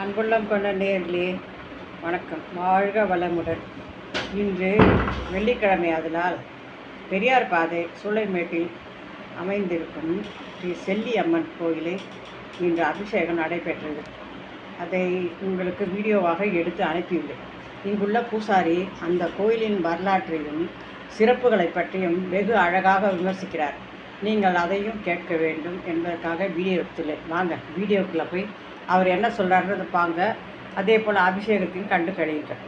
அன்புள்ளம் கொண்ட நேர்களே வணக்கம். வாழ்க வளமுடன். இன்று வெள்ளிக்கிழமை அதனால் பெரியார் பாதை சூளைமேட்டில் அமைந்திருக்கும் ஸ்ரீ செல்லி அம்மன் கோயிலில் இன்று அபிஷேகம் நடைபெற்றது. அதை உங்களுக்கு வீடியோவாக எடுத்து அனுப்பியுள்ளேன். இங்குள்ள பூசாரி அந்த கோயிலின் வரலாற்றையும் சிறப்புகளை பற்றியும் வெகு அழகாக விமர்சிக்கிறார். நீங்கள் அதையும் கேட்க வேண்டும் என்பதற்காக வீடியோ எடுத்துள்ளேன் வாங்க வீடியோக்குள்ளே போய் அவர் என்ன சொல்கிறாருன்றது பாங்க. அதே போல் அபிஷேகத்தையும் கண்டு கழியுங்கள்.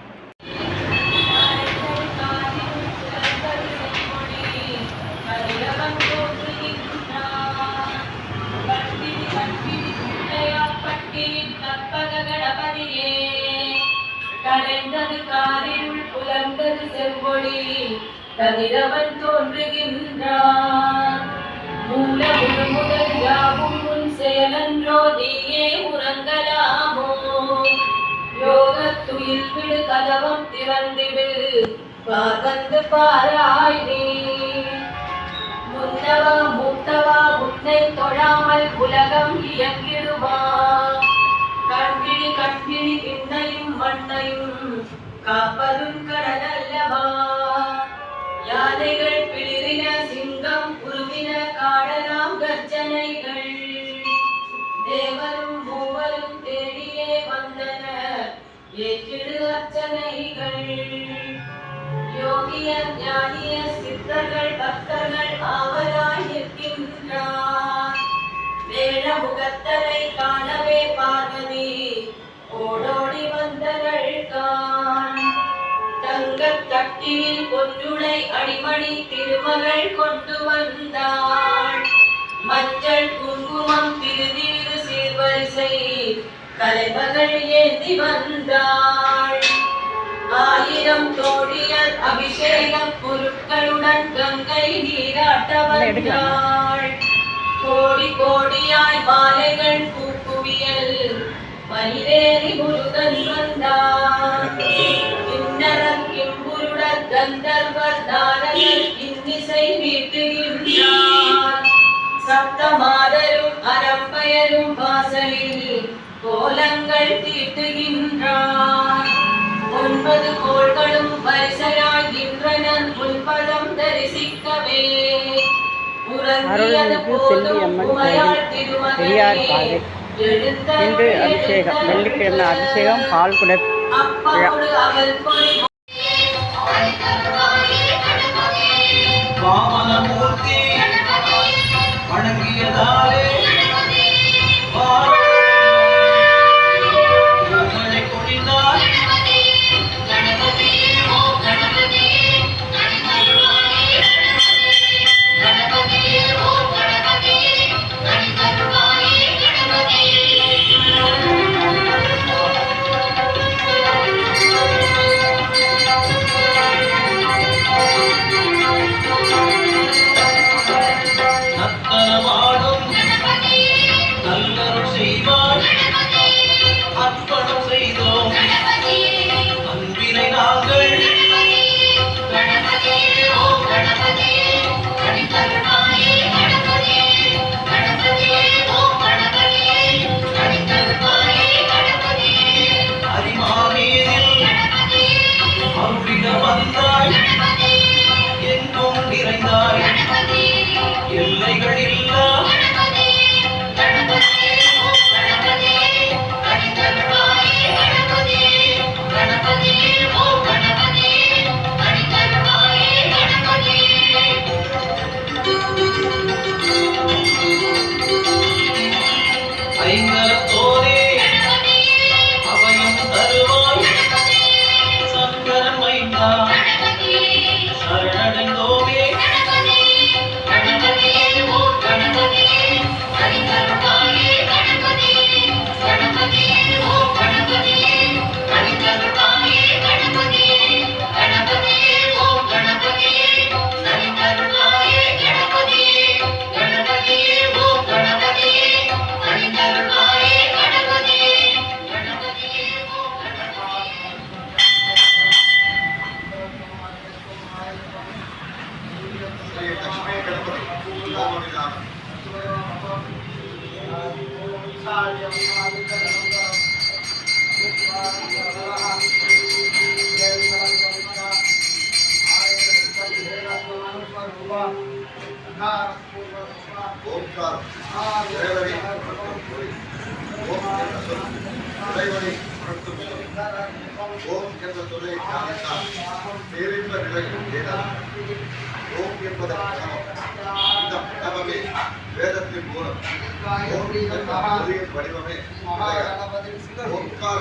கரைந்தது காரிருள் புலர்ந்தது செவ்வொளி கதிரவன் தோன்றுகின்றான். மூல முதல் யாவும் செயலன்றோ நீயே உறங்கலாமோ யோகத்துயில் விடு கதவம் திறந்திடு பார்வந்து பாராய் நீ முன்னவா மூத்தவா உன்னை தொழாமல் உலகம் இயங்கிடுமா கண்கிழி கண்கிழி விண்ணையும் மண்ணையும் காப்பதும் கடல் அல்லவா யானைகள் வந்தனர். ஏற்றிடு அர்ச்சனைகள். யோகியர் ஞானியர் சித்தர்கள் பக்தர்கள் ஆவலாய் நிற்கின்றார். வேழ முகத்தரை காணவே பார்வதி ஓடோடி வந்தகள் காண். தங்கத் பொன்னுடை அடிமணி திருமகள் கொண்டு வந்த கலைமகள் ஏந்தி வந்தாள். ஆயிரம் தோழியர் அபிஷேக பொருட்களுடன் கங்கை நீராட்ட வந்தாள். கோடி கோடியாய் மாலைகள் பூக்குவியல். மயிலேறி முருகன் வந்தான். கிண்ணறன் கிம்புருட கந்தர்வர் தாரகர் இன்னிசை மீட்டுகின்றார் சப்தமாதரும் அரம்பயரும் வாசலில் கோலங்கள் தீட்டுகின்றார். ஒன்பது கோள்களும் வரிசையாய் நின்றனர் முன்பதம் தரிசிக்கவே. பெரியார் பாதை. இன்று அபிஷேகம். வெள்ளிக்கிழமை அபிஷேகம். பால் குட வாமனமூர்த்தி श्री लक्ष्मी गणपति ओम ओंकार ओम ஓம் என்ற சொல்லை காரணத்தால் பேரின்ப நிலையில் ஏதாவது ஓம் இந்த பிரணவமே வேதத்தின் மூலம் வடிவமே இளையார்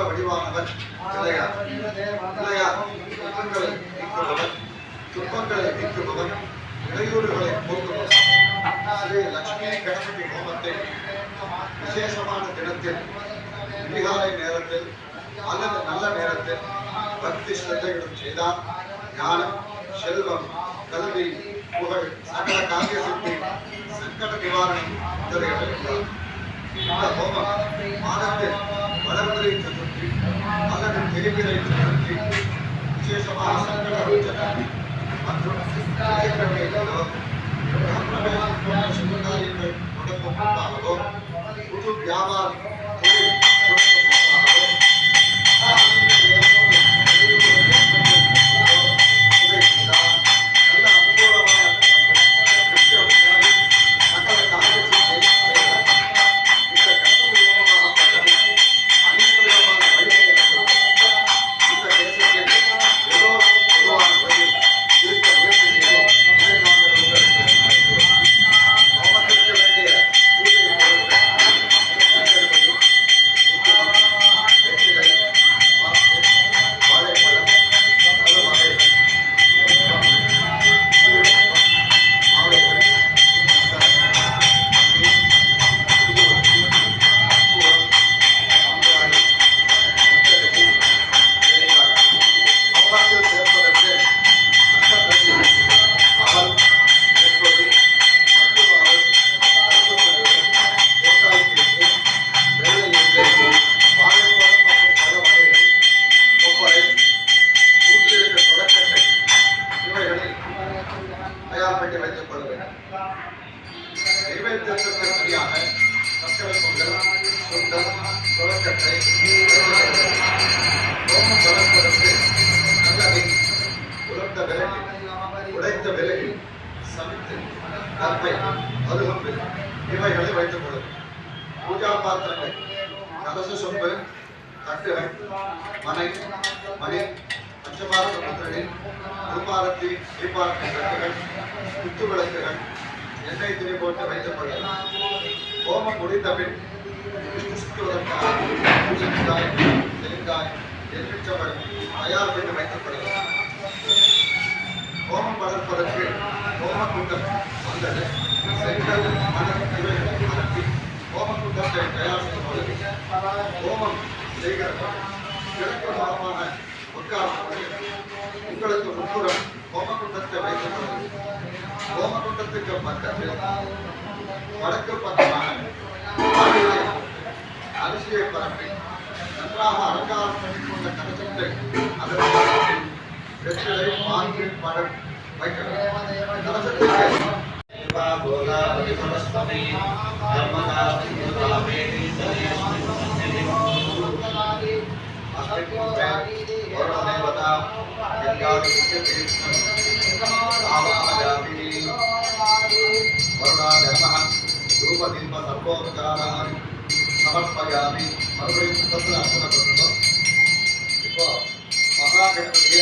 வடிவானவர் இளையார் இளையார் துன்பங்களை நீக்குபவர் துன்பங்களை நீக்குபவர் இடையூறுகளை போக்குபவர். ஸ்ரீ லட்சுமி கணபதி ஹோமத்தை விசேஷமான தினத்தில் அதிகாலை நேரத்தில் அல்லது நல்ல நேரத்தில் பக்தி ஸ்ரத்தையுடன் செய்தால் ஞானம் செல்வம் కలిపి ఒక సకల కార్యశక్తి సంకట నివారణ జరగలేదు హోమం మానవుడే బలపరించటువంటి అలాగే తెలియజేయటువంటి విశేష మహాసంకటించడానికి వ్యాపారం கற்பை அருகம்பு இவைகளை வைத்துக் கொள்ளும் பூஜா பாத்திரங்கள் கலச சொம்பு தட்டுகள் மனை மணி பஞ்சபாரத முத்திரை குருபாரத்தி தீபாரத்தி தட்டுகள் குத்து விளக்குகள் எண்ணெய் திரி போட்டு வைத்துக் கொள்ளலாம் ஹோமம் முடிந்தபின் விஷ்ணு சுற்றுவதற்காக பூசணிக்காய் தேங்காய் எலுமிச்சம்பழம் தயார் பண்ணி வைத்துக் கொள்ளலாம் ஹோமம் வளர்ப்பதற்கு ஹோமகுண்டம் வந்தது. செங்கல் மணல் இவைகளை அகற்றி ஹோமகுண்டத்தை தயார் செய்யும் பொழுது ஹோமம் செய்கிறது கிழக்கு மரமான உட்கார்ந்து உங்களுக்கு முன்புறம் ஹோமகுண்டத்தை வைத்துக் கொள்ளுங்கள் ஹோமகுண்டத்துக்கு பக்கத்தில் வடக்கு பக்கமாக அரிசியை பரப்பி நன்றாக அலங்காரம் பண்ணிக்கொண்ட கலசத்தை அதற்கு ಸಮರ್ಪಯಾಮಿ ಮರುಬಳಿ ತತ್ರ ಅರ್ಪಣ ಕೊಟ್ಟು ಮಹಾಗಣಪತಿಗೆ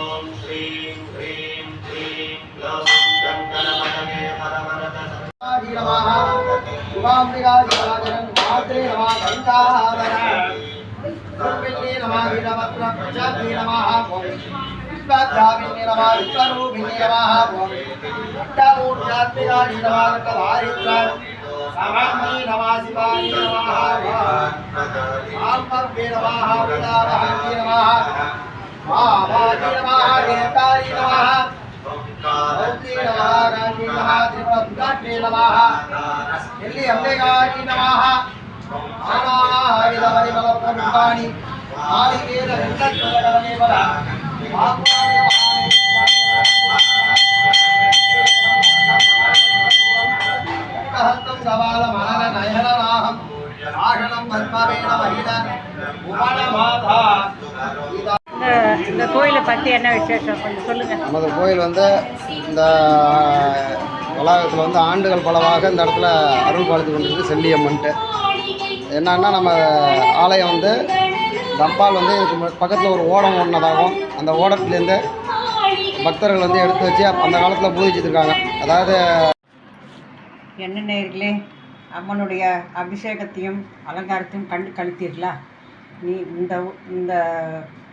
नमः उमाम्बिकादिवादनं मात्रे नमः गङ्गाधर दुर्बिन्ने नमः वीरभद्र प्रजाभ्ये नमः विश्वाध्याभिन्ने नमः विश्वरूपिणे नमः अट्टामूर्ध्यात्मिकानि नमः कलारित्र सामान्ये नमः शिवाय नमः आम्बर्वे नमः वेदावहन्ये नमः महाभागे नमः देवतारि नमः भक्ति नमः ராஜி நம திரிபுரே நம எல்லி அம்பிகாரி நம ஆனாஹரிதவரிமலப்ரபாணி ஆதிகேத ஹஸ்தம் சவால மனன நயனராகம் ஆகணம் பத்மவேண மகிழ புவன மாதா இந்த இந்த கோயிலை பற்றி என்ன விசேஷம்? கொஞ்சம் சொல்லுங்கள் நமது கோயில் வந்து இந்த வளாகத்தில் வந்து ஆண்டுகள் பலவாக இந்த இடத்துல அருள் பாலித்து கொண்டிருக்கு செல்லியம்மன்ட்டு. என்னன்னா நம்ம ஆலயம் வந்து தம்பால் வந்து இதுக்கு பக்கத்தில் ஒரு ஓடம் ஓடினதாகவும் அந்த ஓடத்துலேருந்து பக்தர்கள் வந்து எடுத்து வச்சு அந்த காலத்தில் பூஜிச்சிருக்காங்க அதாவது என்ன நேர்களே அம்மனுடைய அபிஷேகத்தையும் அலங்காரத்தையும் கண்டு கழித்தீர்களா? நீ இந்த இந்த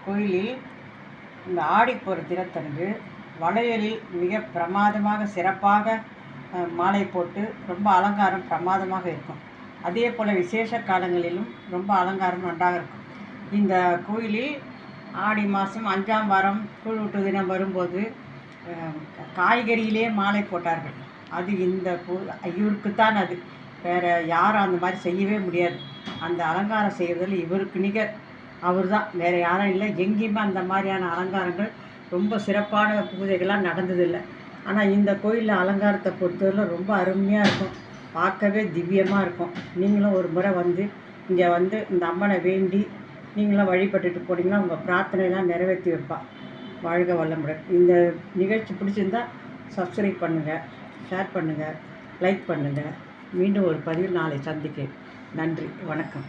கோயிலில் இந்த ஆடிப்போர் தினத்தன்று வளையலில் மிக பிரமாதமாக சிறப்பாக மாலை போட்டு ரொம்ப அலங்காரம் பிரமாதமாக இருக்கும். அதே போல் விசேஷ காலங்களிலும் ரொம்ப அலங்காரம் நன்றாக இருக்கும். இந்த கோயிலில் ஆடி மாதம் அஞ்சாம் வாரம் கூழ்வூட்டு தினம் வரும்போது காய்கறியிலே மாலை போட்டார்கள். அது இந்த இவருக்குத்தான் அது. வேறு யாரும் அந்த மாதிரி செய்யவே முடியாது. அந்த அலங்காரம் செய்வதில் இவருக்கு நிகர். அவர் தான் வேறு யாரும் இல்லை. எங்கேயுமே அந்த மாதிரியான அலங்காரங்கள் ரொம்ப சிறப்பான பூஜைகள்லாம் நடந்ததில்லை. ஆனால் இந்த கோயிலில் அலங்காரத்தை பொறுத்தவரையில் ரொம்ப அருமையாக இருக்கும். பார்க்கவே திவ்யமாக இருக்கும். நீங்களும் ஒரு முறை வந்து இங்கே வந்து இந்த அம்மனை வேண்டி நீங்களும் வழிபட்டுட்டு போனீங்கன்னா உங்கள் பிரார்த்தனையெல்லாம் நிறைவேற்றி வைப்பா. வாழ்க வல்லமுடன் இந்த நிகழ்ச்சி பிடிச்சிருந்தா சப்ஸ்கிரைப் பண்ணுங்கள் ஷேர் பண்ணுங்கள் லைக் பண்ணுங்கள் மீண்டும் ஒரு பதிவில் நாளை சந்திக்கிறேன். நன்றி. வணக்கம்.